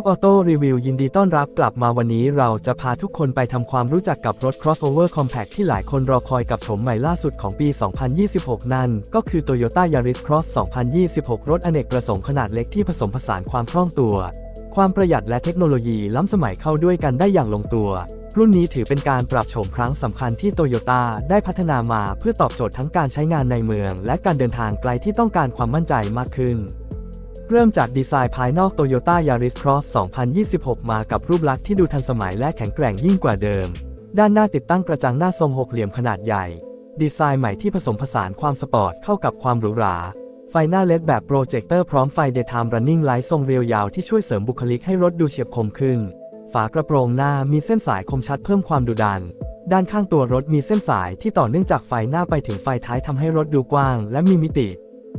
กออโต้รีวิวยินดีต้อนรับกลับมาวันนี้เราจะพาทุกคนไปทำความรู้จักกับรถ crossover compact ที่หลายคนรอคอยกับโฉมใหม่ล่าสุดของปี 2026 นั่น ก็คือ Toyota Yaris Cross 2026 รถอเนกประสงค์ขนาดเล็กที่ผสมผสานความคล่องตัว ความประหยัดและเทคโนโลยีล้ำสมัยเข้าด้วยกันได้อย่างลงตัว รุ่นนี้ถือเป็นการปรับโฉมครั้งสำคัญที่โตโยต้าได้พัฒนามาเพื่อตอบโจทย์ทั้งการใช้งานในเมือง และการเดินทางไกลที่ต้องการความมั่นใจมากขึ้น เริ่มจากดีไซน์ภายนอก Toyota Yaris Cross 2026 มากับรูปลักษณ์ที่ดูทันสมัยและแข็งแกร่งยิ่งกว่าเดิม ด้านหน้าติดตั้งกระจังหน้าทรงหกเหลี่ยมขนาดใหญ่ ดีไซน์ใหม่ที่ผสมผสานความสปอร์ตเข้ากับความหรูหรา ไฟหน้าเลดแบบโปรเจคเตอร์พร้อมไฟ Daytime Running Light ทรงเรียวยาวที่ช่วยเสริมบุคลิกให้รถดูเฉียบคมขึ้น ฝากระโปรงหน้ามีเส้นสายคมชัดเพิ่มความดุดัน ด้านข้างตัวรถมีเส้นสายที่ต่อเนื่องจากไฟหน้าไปถึงไฟท้ายทำให้รถดูกว้าง และมีมิติ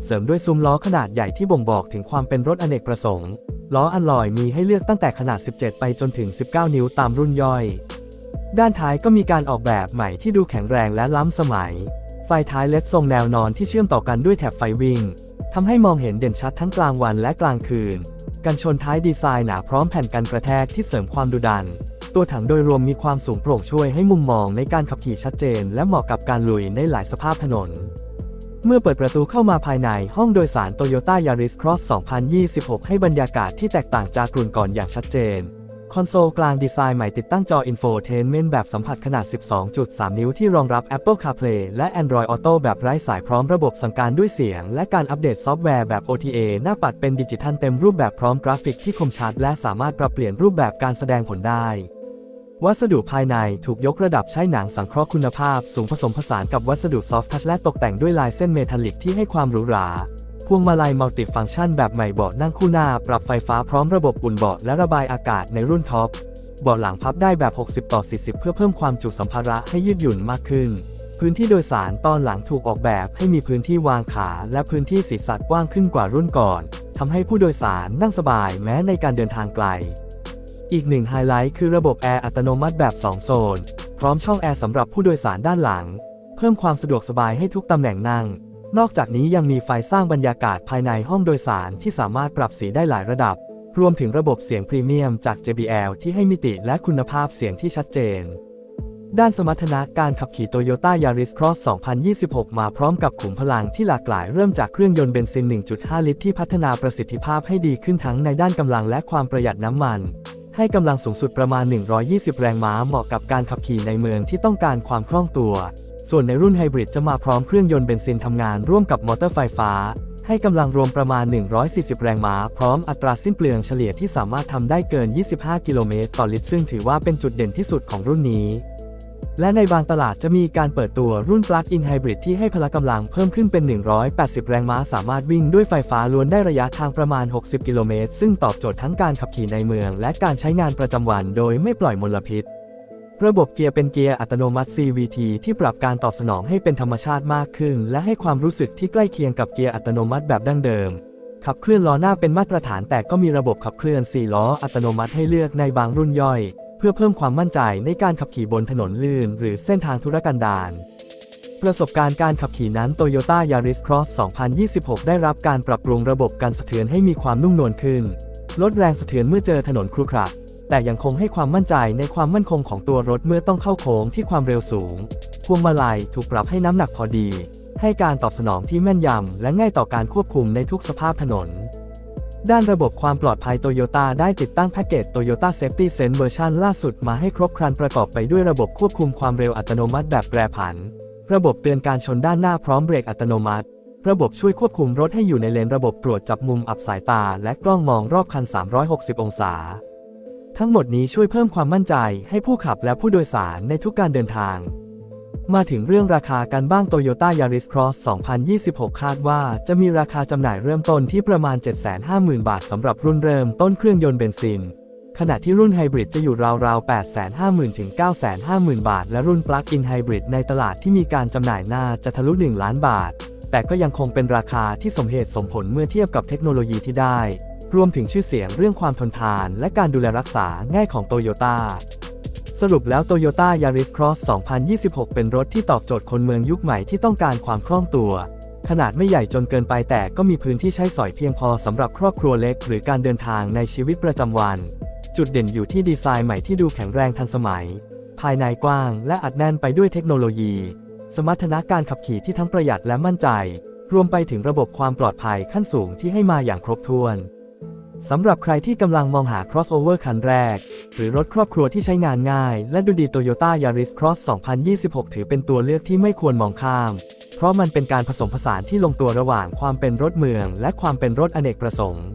เสริมด้วยซุ้มล้อขนาดใหญ่ที่บ่งบอกถึงความเป็นรถอเนกประสงค์ ล้ออัลลอยมีให้เลือกตั้งแต่ขนาด 17 ไปจนถึง 19 นิ้วตามรุ่นย่อย ด้านท้ายก็มีการออกแบบใหม่ที่ดูแข็งแรงและล้ำสมัย ไฟท้ายเล็ดทรงแนวนอนที่เชื่อมต่อกันด้วยแถบไฟวิ่งทำให้มองเห็นเด่นชัดทั้งกลางวันและกลางคืน กันชนท้ายดีไซน์หนาพร้อมแผ่นกันกระแทกที่เสริมความดุดัน ตัวถังโดยรวมมีความสูงโปร่งช่วยให้มุมมองในการขับขี่ชัดเจน และเหมาะกับการลุยในหลายสภาพถนน เมื่อเปิดประตูเข้ามาภายในห้องโดยสาร Toyota Yaris Cross 2026 ให้บรรยากาศที่แตกต่างจากกลุ่นก่อนอย่างชัดเจน คอนโซลกลางดีไซน์ใหม่ติดตั้งจอ Infotainment แบบสัมผัสขนาด 12.3 นิ้วที่รองรับ Apple CarPlay และ Android Auto แบบไร้สายพร้อมระบบสั่งการด้วยเสียง และการอัปเดตซอฟต์แวร์แบบ OTA หน้าปัดเป็นดิจิทัลเต็มรูปแบบพร้อมกราฟิกที่คมชัด และสามารถปรับเปลี่ยนรูปแบบการแสดงผลได้ วัสดุภายในถูกยกระดับใช้หนังสังเคราะห์คุณภาพ สูงผสมผสานกับวัสดุซอฟทัชและตกแต่งด้วยลายเส้นเมทัลลิกที่ให้ความหรูหรา พวงมาลัยมัลติฟังก์ชันแบบใหม่เบาะนั่งคู่หน้า ปรับไฟฟ้าพร้อมระบบอุ่นเบาะและระบายอากาศในรุ่นท็อปเบาะหลังพับได้แบบ 60 ต่อ 40 เพื่อเพิ่มความจุสัมภาระให้ยืดหยุ่นมากขึ้น พื้นที่โดยสารตอนหลังถูกออกแบบให้มีพื้นที่วางขาและพื้นที่ศีรษะกว้างขึ้นกว่ารุ่นก่อนทำให้ผู้โดยสารนั่งสบายแม้ในการเดินทางไกล อีกหนึ่งไฮไลท์คือระบบแอร์อัตโนมัติแบบ 2 โซน พร้อมช่องแอร์สำหรับผู้โดยสารด้านหลัง เพิ่มความสะดวกสบายให้ทุกตำแหน่งนั่ง นอกจากนี้ยังมีไฟสร้างบรรยากาศภายในห้องโดยสารที่สามารถปรับสีได้หลายระดับ รวมถึงระบบเสียงพรีเมียมจาก JBL ที่ให้มิติและคุณภาพเสียงที่ชัดเจน ด้านสมรรถนะการขับขี่ Toyota Yaris Cross 2026 มาพร้อมกับขุมพลังที่หลากหลายเริ่มจากเครื่องยนต์เบนซิน 1.5 ลิตรที่พัฒนาประสิทธิภาพให้ดีขึ้นทั้งในด้านกำลังและความประหยัดน้ำมัน ให้กำลังสูงสุดประมาณ 120 แรงม้าเหมาะกับการขับขี่ในเมืองที่ต้องการความคล่องตัว ส่วนในรุ่นไฮบริดจะมาพร้อมเครื่องยนต์เบนซินทำงานร่วมกับมอเตอร์ไฟฟ้า ให้กำลังรวมประมาณ 140 แรงม้า พร้อมอัตราสิ้นเปลืองเฉลี่ยที่สามารถทำได้เกิน 25 กิโลเมตรต่อลิตรซึ่งถือว่าเป็นจุดเด่นที่สุดของรุ่นนี้ และในบางตลาดจะมีการเปิดตัวรุ่น Plug-in Hybrid ที่ให้พละกำลังเพิ่มขึ้นเป็น 180 แรงม้าสามารถวิ่งด้วยไฟฟ้าล้วนได้ระยะทางประมาณ 60 กิโลเมตร ซึ่งตอบโจทย์ทั้งการขับขี่ในเมือง และการใช้งานประจำวันโดยไม่ปล่อยมลพิษ ระบบเกียร์เป็นเกียร์อัตโนมัติ CVT ที่ปรับการตอบสนองให้เป็นธรรมชาติมากขึ้น และให้ความรู้สึกที่ใกล้เคียงกับเกียร์อัตโนมัติแบบดั้งเดิมขับเคลื่อนล้อหน้าเป็นมาตรฐานแต่ก็มีระบบขับเคลื่อน 4 ล้ออัตโนมัติให้เลือกในบางรุ่นย่อย พื่อเพิ่มความมั่นใจในการขับขี่บนถนนลื่น หรือเส้นทางธุรกันดารประสบการณ์การขับขี่นั้น Toyota Yaris Cross 2026 ได้รับการปรับปรุงระบบการสะเทือนให้มีความนุ่มนวลขึ้น ลดแรงสะเทือนเมื่อเจอถนนครุขระแต่ยังคงให้ความมั่นใจในความมั่นคงของตัวรถเมื่อต้องเข้าโค้งที่ความเร็วสูง พวงมาลัยถูกปรับให้น้ำหนักพอดี ให้การตอบสนองที่แม่นยำและง่ายต่อการควบคุมในทุกสภาพถนน ด้านระบบความปลอดภัยโตโยต้าได้ติดตั้งแพ็กเกจ Toyota Safety Sense เวอร์ชันล่าสุดมาให้ครบครันประกอบไปด้วยระบบควบคุมความเร็วอัตโนมัติแบบแปรผัน ระบบเตือนการชนด้านหน้าพร้อมเบรกอัตโนมัติ ระบบช่วยควบคุมรถให้อยู่ในเลนระบบตรวจจับมุมอับสายตา และกล้องมองรอบคัน 360 องศา ทั้งหมดนี้ช่วยเพิ่มความมั่นใจให้ผู้ขับและผู้โดยสารในทุกการเดินทาง มาถึงเรื่องราคากันบ้าง Toyota Yaris Cross 2026 คาดว่าจะมีราคาจำหน่ายเริ่มต้นที่ประมาณ 750,000 บาทสำหรับรุ่นเริ่มต้นเครื่องยนต์เบนซิน ขณะที่รุ่นไฮบริดจะอยู่ราวๆ 850,000 ถึง 950,000 บาท และรุ่น Plug-in Hybrid ในตลาดที่มีการจำหน่ายน่าจะทะลุ 1 ล้านบาท แต่ก็ยังคงเป็นราคาที่สมเหตุสมผลเมื่อเทียบกับเทคโนโลยีที่ได้ รวมถึงชื่อเสียงเรื่องความทนทาน และการดูแลรักษาง่ายของโตโยต้า สรุปแล้ว Toyota Yaris Cross 2026 เป็นรถที่ตอบโจทย์คนเมืองยุคใหม่ที่ต้องการความคล่องตัว ขนาดไม่ใหญ่จนเกินไปแต่ก็มีพื้นที่ใช้สอยเพียงพอสำหรับครอบครัวเล็ก หรือการเดินทางในชีวิตประจำวัน จุดเด่นอยู่ที่ดีไซน์ใหม่ที่ดูแข็งแรงทันสมัย ภายในกว้างและอัดแน่นไปด้วยเทคโนโลยี สมรรถนะการขับขี่ที่ทั้งประหยัดและมั่นใจ รวมไปถึงระบบความปลอดภัยขั้นสูงที่ให้มาอย่างครบถ้วน สำหรับใครที่กำลังมองหา crossover คันแรก หรือรถครอบครัวที่ใช้งานง่าย และดูดี Toyota Yaris Cross 2026 ถือเป็นตัวเลือกที่ไม่ควรมองข้าม เพราะมันเป็นการผสมผสานที่ลงตัวระหว่างความเป็นรถเมือง และความเป็นรถอเนกประสงค์